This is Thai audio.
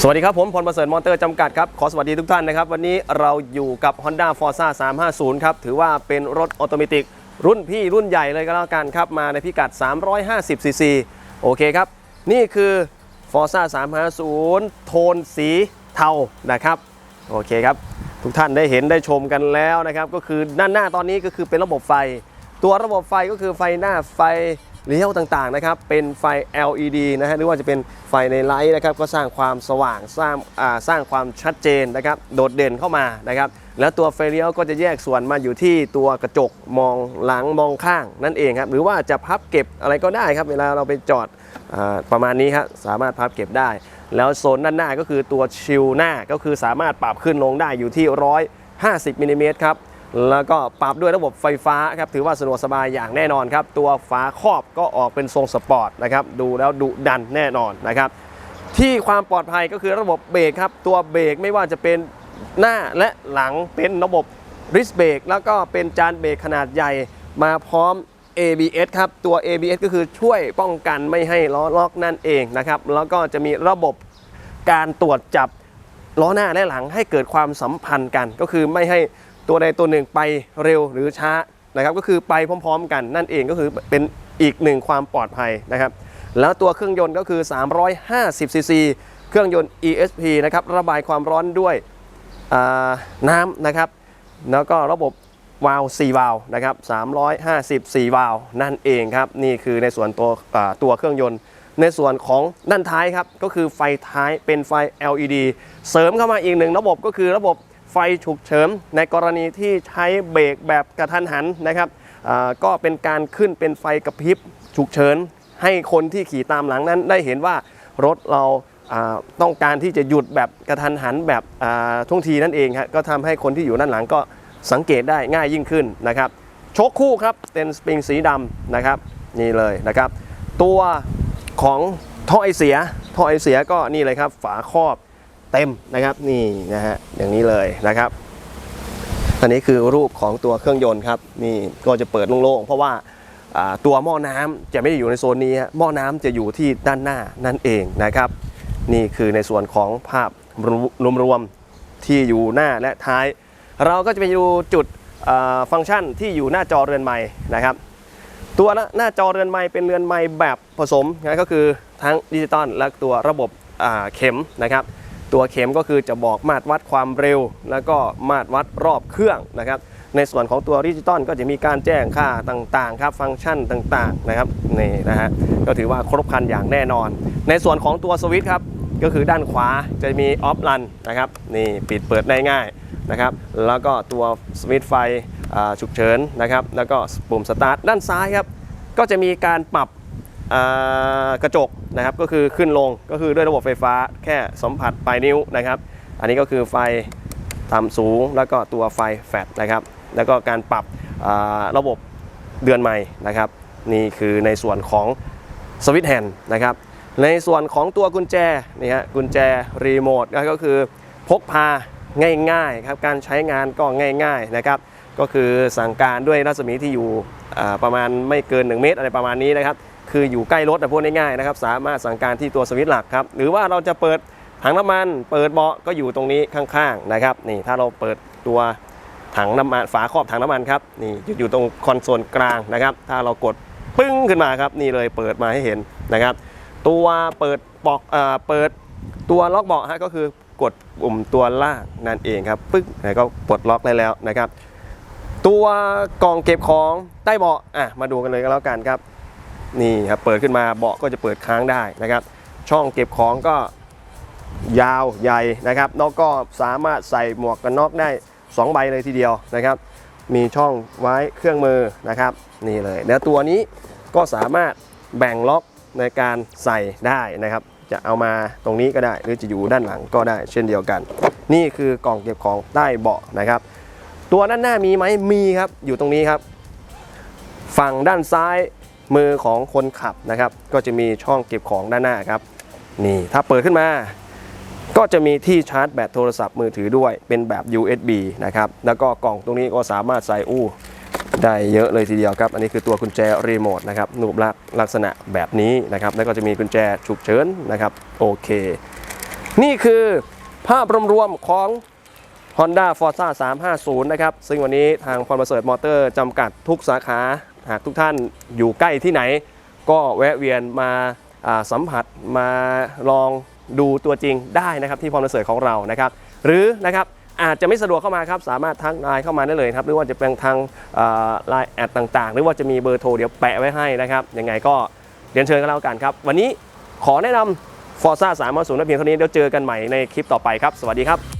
สวัสดีครับ ผมพลประเสริฐมอเตอร์จำกัดครับ ขอสวัสดีทุกท่านนะครับ วันนี้เราอยู่กับ Honda Forza 350 ครับ ถือว่าเป็นรถออโตเมติกรุ่นพี่รุ่นใหญ่เลยก็แล้วกันครับ มาในพิกัด 350 ซีซี โอเคครับ นี่คือ Forza 350 โทนสีเทานะครับ โอเคครับ ทุกท่านได้เห็นได้ชมกันแล้วนะครับ ก็คือด้านหน้าตอนนี้ก็คือเป็นระบบไฟ ตัวระบบไฟก็คือไฟหน้าไฟ เลี้ยวต่างๆนะครับเป็นไฟ LED นะฮะหรือว่าจะเป็นไฟในไลท์นะครับก็สร้างความสว่างสร้างอ่าสร้างความชัดเจนนะครับโดดเด่นเข้ามานะครับแล้วตัวไฟเลี้ยวก็จะแยกส่วนมาอยู่ที่ตัวกระจกมองหลังมองข้างนั่นเองครับหรือว่าจะพับเก็บอะไรก็ได้ครับเวลาเราไปจอดอาประมาณนี้ครับสามารถพับเก็บได้ แล้วโซนด้านหน้าก็คือตัวชิลหน้าก็คือสามารถปรับขึ้นลงได้อยู่ที่ 150มิลลิเมตรครับ แล้วก็ปรับด้วยระบบไฟฟ้าครับถือว่าสะดวกสบายอย่างแน่นอนครับ ตัวฝาครอบก็ออกเป็นทรงสปอร์ตนะครับดูแล้วดุดันแน่นอนนะครับ ที่ความปลอดภัยก็คือระบบเบรกครับ ตัวเบรกไม่ว่าจะเป็นหน้าและหลังเป็นระบบริสเบรกแล้วก็เป็นจานเบรกขนาดใหญ่มาพร้อม ABS ครับ ตัว ABS ก็คือช่วยป้องกันไม่ให้ล้อล็อกนั่นเองนะครับ แล้วก็จะมีระบบการตรวจจับล้อหน้าและหลังให้เกิดความสัมพันธ์กัน ก็คือไม่ให้ ตัวใดตัวหนึ่งไปเร็วหรือช้านะครับก็คือไปพร้อม ๆ กันนั่นเองก็คือเป็นอีกหนึ่งความปลอดภัยนะครับแล้วตัวเครื่องยนต์ก็คือ 350 ซีซี เครื่องยนต์ ESP นะครับระบายความร้อนด้วยน้ำนะครับ แล้วก็ระบบวาล์ว4วาล์วนะครับ354วาล์วนั่นเองครับ นี่คือในส่วนตัวตัวเครื่องยนต์ ในส่วนของด้านท้ายครับ ก็คือไฟท้ายเป็นไฟ LED เสริมเข้ามาอีกหนึ่งระบบก็คือระบบ ไฟฉุกเฉินในกรณีที่ใช้เบรกแบบกระทันหันนะครับก็เป็นการขึ้นเป็นไฟกระพริบฉุกเฉินให้คนที่ขี่ตามหลังนั้นได้เห็นว่ารถเราต้องการที่จะหยุดแบบกระทันหันแบบอ่าท่งทีนั่นเองครับก็ทำให้คนที่อยู่ด้านหลังก็สังเกตได้ง่ายยิ่งขึ้นนะครับชคคู่ครับเป็นสปริงสีดำนะครับนี่เลยนะครับ ตัวของท่อไอเสียท่อไอเสียก็นี่เลยครับฝาครอบ เต็มนะครับนี่นะฮะอย่างนี้เลยนะครับ อันนี้คือรูปของตัวเครื่องยนต์ครับนี่ก็จะเปิดโล่งๆเพราะว่าตัวหม้อน้ำจะไม่ได้อยู่ในโซนนี้หม้อน้ำจะอยู่ที่ด้านหน้านั่นเองนะครับ นี่คือในส่วนของภาพรวมๆที่อยู่หน้าและท้าย เราก็จะไปดูจุดฟังก์ชันที่อยู่หน้าจอเรือนไม้นะครับ ตัวหน้าจอเรือนไม้เป็นเรือนไม้แบบผสมนะก็คือทั้งดิจิตอลและตัวระบบเข็มนะครับ ตัวเข็มก็คือจะบอกมาตรวัดความเร็ว แล้วก็มาตรวัดรอบเครื่องนะครับ ในส่วนของตัวดิจิตอลก็จะมีการแจ้งค่าต่างๆครับฟังก์ชันต่างๆนะครับนี่นะฮะก็ถือว่าครบครันอย่างแน่นอน ในส่วนของตัวสวิตช์ครับก็คือด้านขวาจะมีออฟลันนะครับนี่ปิดเปิดได้ง่ายนะครับแล้วก็ตัวสวิตช์ไฟฉุกเฉินนะครับแล้วก็ปุ่มสตาร์ทด้านซ้ายครับก็จะมีการปรับกระจก นะครับก็คือขึ้นลงก็คือด้วยระบบไฟฟ้าแค่สัมผัสปลายนิ้วนะครับ อันนี้ก็คือไฟต่ำสูงแล้วก็ตัวไฟแฟลชนะครับ แล้วก็การปรับระบบเดือนใหม่นะครับ นี่คือในส่วนของสวิตช์แฮนด์นะครับ ในส่วนของตัวกุญแจนี่ฮะกุญแจรีโมทก็คือพกพาง่ายๆครับการใช้งานก็ง่ายๆนะครับก็คือสั่งการด้วยรัศมีที่อยู่ประมาณไม่เกิน 1 เมตรอะไรประมาณนี้นะครับ คืออยู่ใกล้รถแต่พูดง่ายๆนะครับสามารถสั่งการที่ตัวสวิตช์หลักครับหรือว่าเราจะเปิดถังน้ำมัน เปิดเบาะก็อยู่ตรงนี้ข้างๆนะครับนี่ถ้าเราเปิดตัวถังน้ำมันฝาครอบถังน้ำมันครับนี่อยู่ตรงคอนโซลกลางนะครับ ถ้าเรากดปึ้งขึ้นมาครับนี่เลยเปิดมาให้เห็นนะครับ ตัวเปิดเบาะอ่าเปิดตัวล็อกเบาะฮะก็คือกดปุ่มตัวล่างนั่นเองครับปึ๊กแล้วก็ปลดล็อกได้แล้วนะครับ ตัวกล่องเก็บของใต้เบาะอะมาดูกันเลยก็แล้วกันครับ นี่ครับเปิดขึ้นมาเบาะก็จะเปิดค้างได้นะครับ ช่องเก็บของก็ยาวใหญ่นะครับแล้วก็สามารถใส่หมวกกันน็อกได้ 2 ใบเลยทีเดียวนะครับ มีช่องไว้เครื่องมือนะครับ นี่เลยแล้วตัวนี้ก็สามารถแบ่งล็อกในการใส่ได้นะครับ จะเอามาตรงนี้ก็ได้ หรือจะอยู่ด้านหลังก็ได้เช่นเดียวกัน นี่คือกล่องเก็บของใต้เบาะนะครับ ตัวด้านหน้ามีไหมมีครับอยู่ตรงนี้ครับ ฝั่งด้านซ้าย มือของคนขับนะครับ ก็จะมีช่องเก็บของด้านหน้าครับ นี่ถ้าเปิดขึ้นมา ก็จะมีที่ชาร์จแบตโทรศัพท์มือถือด้วยเป็นแบบ USB นะครับ แล้วก็กล่องตรงนี้ก็สามารถใส่อู้ได้เยอะเลยทีเดียวครับ อันนี้คือตัวกุญแจรีโมทนะครับรูปลักษณ์ลักษณะแบบนี้นะครับ แล้วก็จะมีกุญแจฉุกเฉินนะครับ โอเค นี่คือภาพรวมๆของ Honda Forza 350 นะครับ ซึ่งวันนี้ทางพรประเสิริฐมอเตอร์จำกัดทุกสาขา หากทุกท่านอยู่ใกล้ที่ไหน ก็แวะเวียนมาสัมผัสมาลองดูตัวจริงได้นะครับที่พรประเสริฐของเรานะครับ หรือนะครับอาจจะไม่สะดวกเข้ามาครับ สามารถทักไลน์เข้ามาได้เลยครับ หรือว่าจะเป็นทางไลน์แอดต่างๆ หรือว่าจะมีเบอร์โทรเดี๋ยวแปะไว้ให้นะครับ ยังไงก็เรียนเชิญกันแล้วกันครับ วันนี้ขอแนะนำ Forza 350นะเพียงเท่านี้เดี๋ยวเจอกันใหม่ในคลิปต่อไปครับ สวัสดีครับ